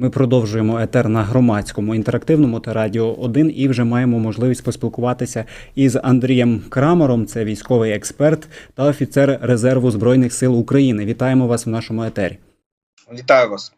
Ми продовжуємо етер на громадському інтерактивному та радіо 1 і вже маємо можливість поспілкуватися із Андрієм Крамером. Це військовий експерт та офіцер резерву збройних сил України. Вітаємо вас в нашому етері. Вітаю вас.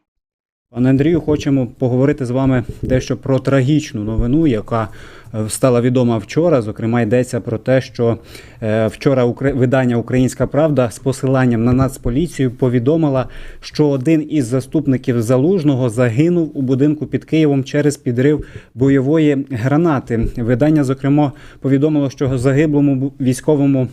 Пане Андрію, хочемо поговорити з вами дещо про трагічну новину, яка е, стала відома вчора. Зокрема, йдеться про те, що е, вчора видання Українська Правда з посиланням на Нацполіцію повідомила, що один із заступників залужного загинув у будинку під Києвом через підрив бойової гранати. Видання, зокрема, повідомило, що загиблому військовому.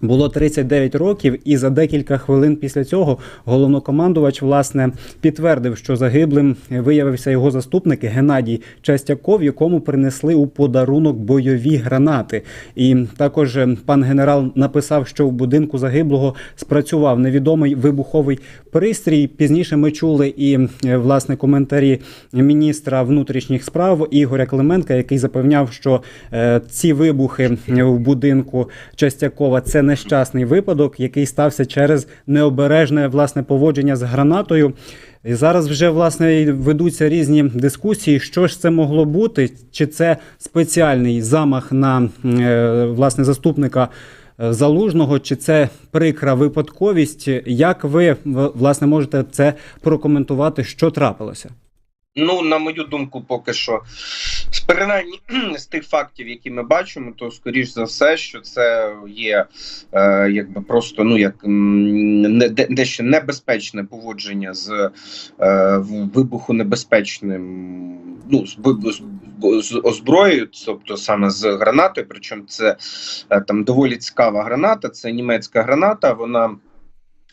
Було 39 років, і за декілька хвилин після цього головнокомандувач власне підтвердив, що загиблим виявився його заступник Геннадій Частяков, якому принесли у подарунок бойові гранати. І також е, пан генерал написав, що в будинку загиблого спрацював невідомий вибуховий пристрій. Пізніше ми чули і е, власне коментарі міністра внутрішніх справ Ігоря Клименка, який запевняв, що е, ці вибухи в будинку Частякова це нещасний випадок, який стався через необережне власне поводження з гранатою. І зараз вже власне ведуться різні дискусії, що ж це могло бути, чи це спеціальний замах на е, власне заступника е, залужного, чи це прикра випадковість. Як ви власне можете це прокоментувати, що трапилося? Ну, на мою думку, поки що, з принаймні з тих фактів, які ми бачимо, то скоріш за все, що це є е, якби просто ну як не де- дещо небезпечне поводження з е, вибухонебезпечним, ну з, з, з озброєю, тобто саме з гранатою. Причому це е, там доволі цікава граната. Це німецька граната. Вона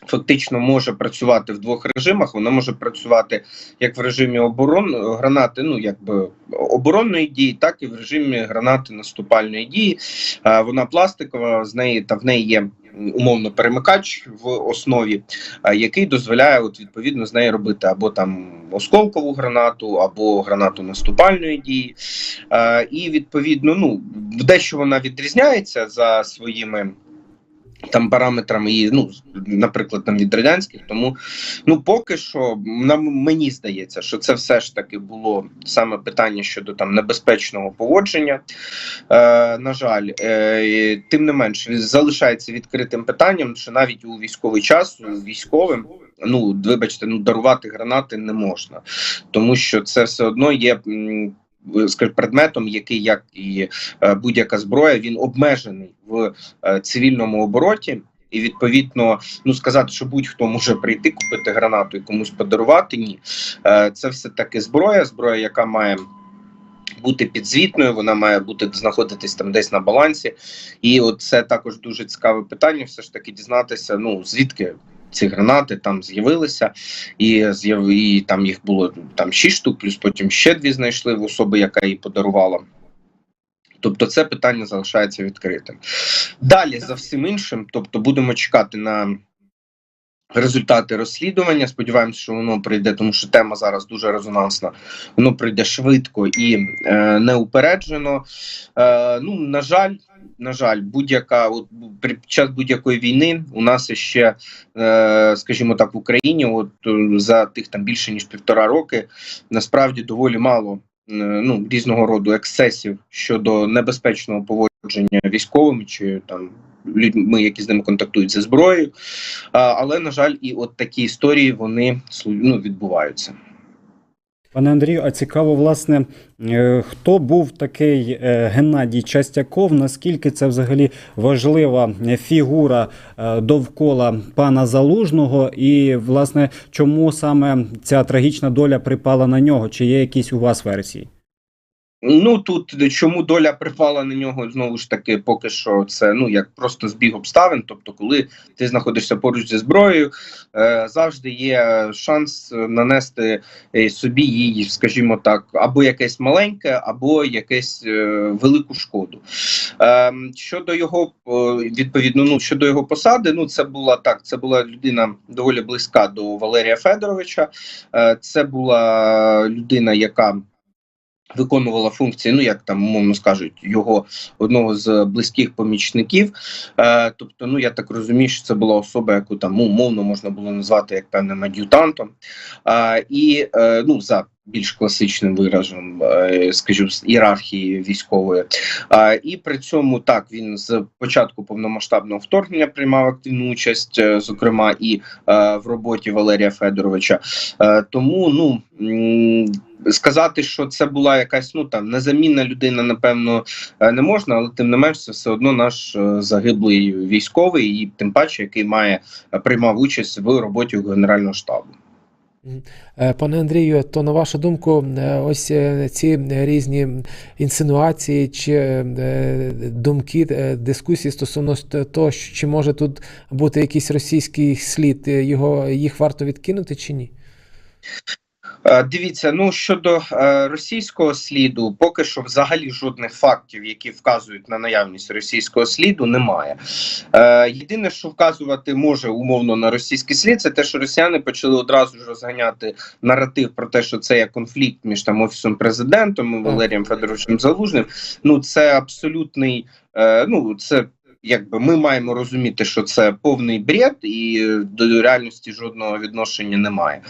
фактично може працювати в двох режимах. Вона може працювати як в режимі оборон гранати, ну якби оборонної дії, так і в режимі гранати наступальної дії. Е, Вона пластикова, з неї та в неї є. Умовно перемикач в основі, е, який дозволяє от відповідно з неї робити або там осколкову гранату, або гранату наступальної дії. Е, І відповідно, ну дещо вона відрізняється за своїми там параметрами і ну наприклад там від радянських. Тому ну поки що нам мені здається що це все ж таки було саме питання щодо там небезпечного поводження. Е, на жаль е, тим не менш залишається відкритим питанням що навіть у військовий час у військовим ну вибачте ну дарувати гранати не можна. Тому що це все одно є скажімо, предметом, який, як і е, будь-яка зброя, він обмежений в е, цивільному обороті. І відповідно, ну сказати, що будь-хто може прийти, купити гранату і комусь подарувати. Ні, Е, це все таки зброя, зброя, яка має бути підзвітною, вона має бути знаходитись там десь на балансі. І от це також дуже цікаве питання. Все ж таки дізнатися, ну звідки ці гранати там з'явилися, і і там їх було там шість штук, плюс потім ще дві знайшли в особи, яка її подарувала. Тобто це питання залишається відкритим. Далі за всім іншим, тобто будемо чекати на результати розслідування. Сподіваємося, що воно прийде, тому що тема зараз дуже резонансна. Воно прийде швидко і е, неупереджено. Е, ну, на жаль, на жаль, будь-яка от під час будь-якої війни у нас ще, е, скажімо так, в Україні, от за тих там більше ніж півтора роки, насправді доволі мало ну, різного роду ексцесів щодо небезпечного поводження військовими чи там людьми, які з ними контактують зі зброєю. А, але на жаль, і от такі історії вони ну, відбуваються. Пане Андрію, а цікаво, власне, е, хто був такий е, Геннадій Частяков? Наскільки це взагалі важлива е, фігура довкола пана Залужного? І, власне, чому саме ця трагічна доля припала на нього? Чи є якісь у вас версії? Ну тут чому доля припала на нього знову ж таки, поки що це ну як просто збіг обставин. Тобто, коли ти знаходишся поруч зі зброєю, е, завжди є шанс нанести е, собі їй, скажімо так, або якесь маленьке, або якесь е, велику шкоду. Е, щодо його відповідно, ну щодо його посади, ну це була так. Це була людина доволі близька до Валерія Федоровича. Е, це була людина, яка Виконувала функції, ну як там умовно скажуть, його одного з близьких помічників. Е, тобто, ну я так розумію, що це була особа, яку там ну, умовно можна було назвати як певним ад'ютантом. Е, і е, ну за більш класичним виразом, е, скажімо, з ієрархії військової. Е, і при цьому так він з початку повномасштабного вторгнення приймав активну участь, е, зокрема і в роботі Валерія Федоровича. Тому ну. Сказати, що це була якась ну там незамінна людина, напевно, е, не можна, але тим не менш, це все одно наш е, загиблий військовий, і тим паче, який має е, приймав участь в роботі Генерального штабу. Пане Андрію, то на вашу думку, ось ці різні інсинуації чи думки, дискусії стосовно того, чи може тут бути якийсь російський слід, його їх варто відкинути чи ні? Е, Дивіться, ну щодо е, російського сліду, поки що взагалі жодних фактів, які вказують на наявність російського сліду, немає. Е, єдине, що вказувати може умовно на російський слід, це те, що росіяни почали одразу ж розганяти наратив про те, що це є конфлікт між там офісом президентом і Валерієм Федоровичем Залужним. Ну це абсолютний, е, ну це. Якби ми маємо розуміти, що це повний бред, і до реальності жодного відношення немає.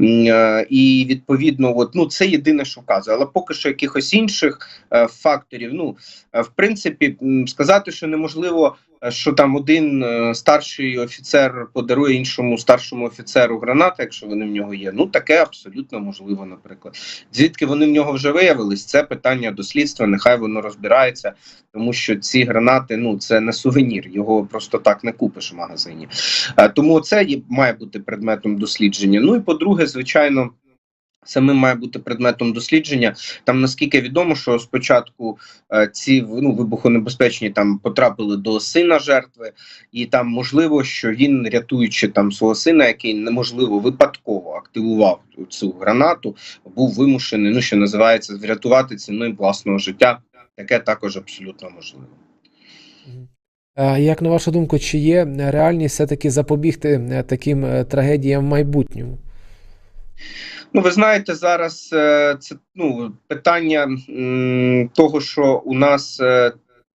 Е, І відповідно, от ну це єдине, що вказує. Але поки що якихось інших е, факторів, ну е, в принципі, сказати, що неможливо, е, що там один е, старший офіцер подарує іншому старшому офіцеру гранати, якщо вони в нього є. Ну таке абсолютно можливо, наприклад. Звідки вони в нього вже виявились? Це питання до слідства. Нехай воно розбирається, тому що ці гранати ну це не сувенір, його просто так не купиш в магазині. Е, Тому це має бути предметом дослідження. Ну і по-друге, звичайно. Самим має бути предметом дослідження. Там наскільки відомо, що спочатку е, ці ну, вибухонебезпечні там потрапили до сина жертви, і там можливо, що він, рятуючи там свого сина, який неможливо випадково активував цю гранату, був вимушений, ну що називається, врятувати ціною власного життя. Таке також абсолютно можливо. Е, Як на вашу думку, чи є реальність все-таки запобігти е, таким е, трагедіям в майбутньому? Ну, ви знаєте, зараз е, це ну питання того, що у нас е,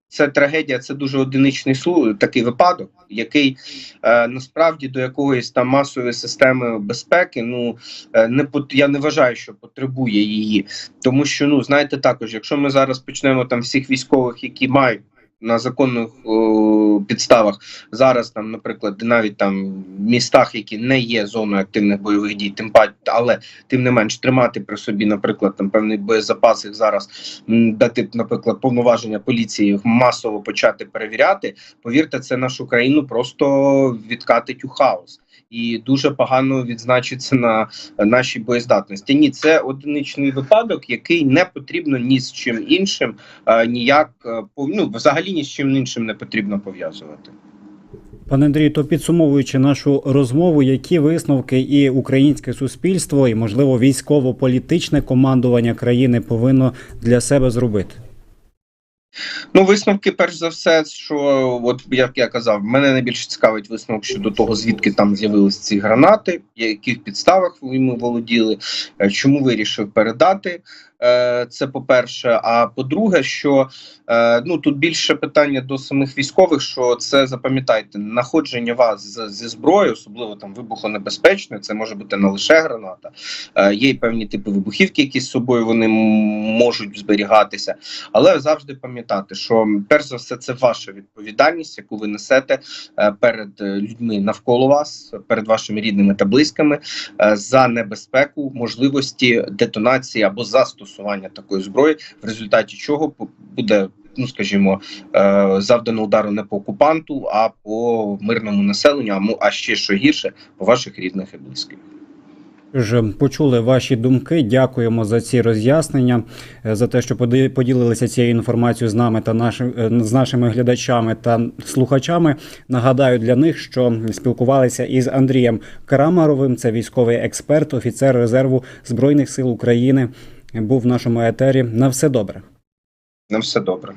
це трагедія, це дуже одиничний такий випадок, який е, насправді до якоїсь там масової системи безпеки, ну не я не вважаю, що потребує її, тому що ну знаєте, також, якщо ми зараз почнемо там всіх військових, які мають на законних о, підставах зараз там, наприклад, навіть там в містах, які не є зоною активних бойових дій, тим паче, але тим не менш тримати при собі, наприклад, там певний боєзапас їх зараз дати, наприклад, повноваження поліції масово почати перевіряти. Повірте, це нашу країну просто відкатить у хаос. І дуже погано відзначиться на нашій боєздатності. Ні, це одиничний випадок, який не потрібно ні з чим іншим, е, ніяк е, ну, взагалі ні з чим іншим не потрібно пов'язувати. Пане Андрію, то підсумовуючи нашу розмову, які висновки і українське суспільство, і можливо військово-політичне командування країни повинно для себе зробити? Ну, висновки, перш за все, що от як я казав, мене найбільше цікавить висновок щодо того, звідки там з'явились ці гранати, яких підставах ми володіли, е, чому вирішив передати. Е, Це по-перше. А по-друге, що е, ну тут більше питання до самих військових, що це запам'ятайте, знаходження вас зі зброєю, особливо там вибухонебезпечне, це може бути не лише граната, е, є й певні типи вибухівки, які з собою вони можуть зберігатися. Але завжди пам'ятати, що перш за все це ваша відповідальність, яку ви несете перед людьми навколо вас, перед вашими рідними та близькими, за небезпеку, можливості детонації або застосування такої зброї, в результаті чого буде. Ну, скажімо, е, завдано удару не по окупанту, а по мирному населенню, а ще що гірше, по ваших рідних і близьких. Почули ваші думки. Дякуємо за ці роз'яснення, е, за те, що поділилися цією інформацією з нами та нашим е, з нашими глядачами та слухачами. Нагадаю для них, що спілкувалися із Андрієм Крамаровим. Це військовий експерт, офіцер резерву збройних сил України. Був в нашому етері. На все добре. На все добре.